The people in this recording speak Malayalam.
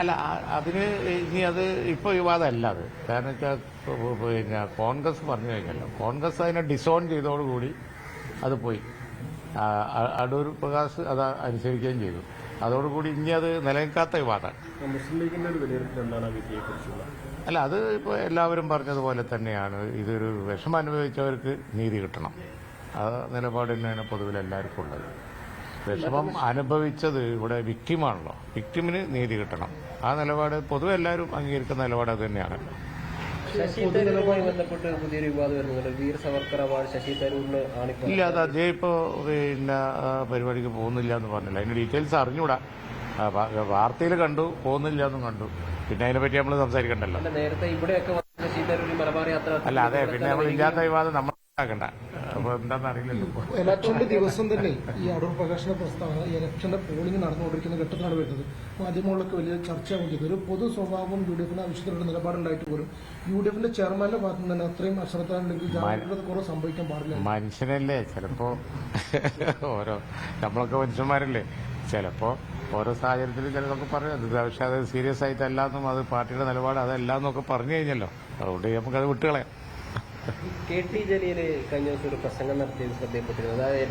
അല്ല അതിന് ഇനി അത് ഇപ്പോൾ വിവാദമല്ല അത്. കാരണം വെച്ചാൽ പിന്നെ കോൺഗ്രസ് പറഞ്ഞു കഴിഞ്ഞല്ലോ. കോൺഗ്രസ് അതിനെ ഡിസോൺ ചെയ്തോടുകൂടി അത് പോയി. അടൂർ പ്രകാശ് അത് അനുസരിക്കുകയും ചെയ്തു. അതോടുകൂടി ഇനി അത് നിലനിൽക്കാത്ത വിവാദമാണ്. മുസ്ലിം ലീഗിന്റെ ഒരു വിലയിരുത്തൽ എന്താണ് അല്ല അത് ഇപ്പോൾ എല്ലാവരും പറഞ്ഞതുപോലെ തന്നെയാണ്. ഇതൊരു വിഷമം അനുഭവിച്ചവർക്ക് നീതി കിട്ടണം. ആ നിലപാട് തന്നെയാണ് പൊതുവിൽ എല്ലാവർക്കും ഉള്ളത്. വിഷമം അനുഭവിച്ചത് ഇവിടെ വിക്ടിമാണല്ലോ വിക്ടിമിന് നീതി കിട്ടണം. ആ നിലപാട് പൊതുവെ എല്ലാവരും അംഗീകരിക്കുന്ന നിലപാട് അത് തന്നെയാണല്ലോ ശശി തരൂരുമായി ബന്ധപ്പെട്ട് പുതിയൊരു വിവാദം വരുന്നുണ്ട്. വീർ സവർക്കർ അവാർഡ് ശശി തരൂരിന് ആണിപ്പോ ഇല്ല അത് അദ്ദേഹം ഇപ്പോൾ പിന്നെ പരിപാടിക്ക് പോകുന്നില്ല എന്ന് പറഞ്ഞില്ല. അതിന്റെ ഡീറ്റെയിൽസ് അറിഞ്ഞൂടാ. വാർത്തയിൽ കണ്ടു പോകുന്നില്ല എന്നും കണ്ടു. പിന്നെ അതിനെപ്പറ്റി നമ്മൾ സംസാരിക്കണ്ടല്ലോ. അല്ല നേരത്തെ ഇവിടെയൊക്കെ വന്ന ശശി തരൂർ ഈ മലബാർ യാത്ര അല്ല അതെ പിന്നെ നമ്മൾ ഇല്ലാത്ത വിവാദം നമ്മൾ ഉണ്ടാക്കണ്ട അപ്പൊ എന്താണെന്ന് അറിയില്ലല്ലോ ഇലക്ഷന്റെ ദിവസം തന്നെ ഈ അടൂർ പ്രകാശന പ്രസ്താവന ഇലക്ഷന്റെ പോളിംഗ് നടന്നുകൊണ്ടിരിക്കുന്ന ഘട്ടത്തിലാണ് വരുന്നത്. മാധ്യമങ്ങളിലൊക്കെ വലിയ ചർച്ചയാവുകയും ചെയ്തു. ഒരു പൊതു സ്വഭാവം യു ഡി എഫിന് ആവശ്യത്തിലുള്ള നിലപാടുണ്ടായിട്ട് പോലും യു ഡി എഫിന്റെ ചെയർമാന്റെ ഭാഗത്ത് നിന്ന് തന്നെ അത്രയും അശ്രദ്ധയുണ്ടെങ്കിൽ ജാഗ്രത കുറവ് സംഭവിക്കാൻ പാടില്ല. മനുഷ്യനല്ലേ? ചിലപ്പോ ഓരോ നമ്മളൊക്കെ മനുഷ്യന്മാരല്ലേ? ചിലപ്പോ ഓരോ സാഹചര്യത്തിൽ ചിലതൊക്കെ പറയും. അത് പക്ഷെ അത് സീരിയസ് ആയിട്ടല്ലാന്നും അത് പാർട്ടിയുടെ നിലപാട് അതല്ല എന്നൊക്കെ പറഞ്ഞു കഴിഞ്ഞല്ലോ. അതുകൊണ്ട് നമുക്കത് വിട്ടുകളയാം. കെ ടി ജലീൽ കഴിഞ്ഞ ദിവസം ഒരു പ്രസംഗം നടത്തിയത് ശ്രദ്ധയിൽപ്പെട്ടിരുന്നു. അതായത് എൽ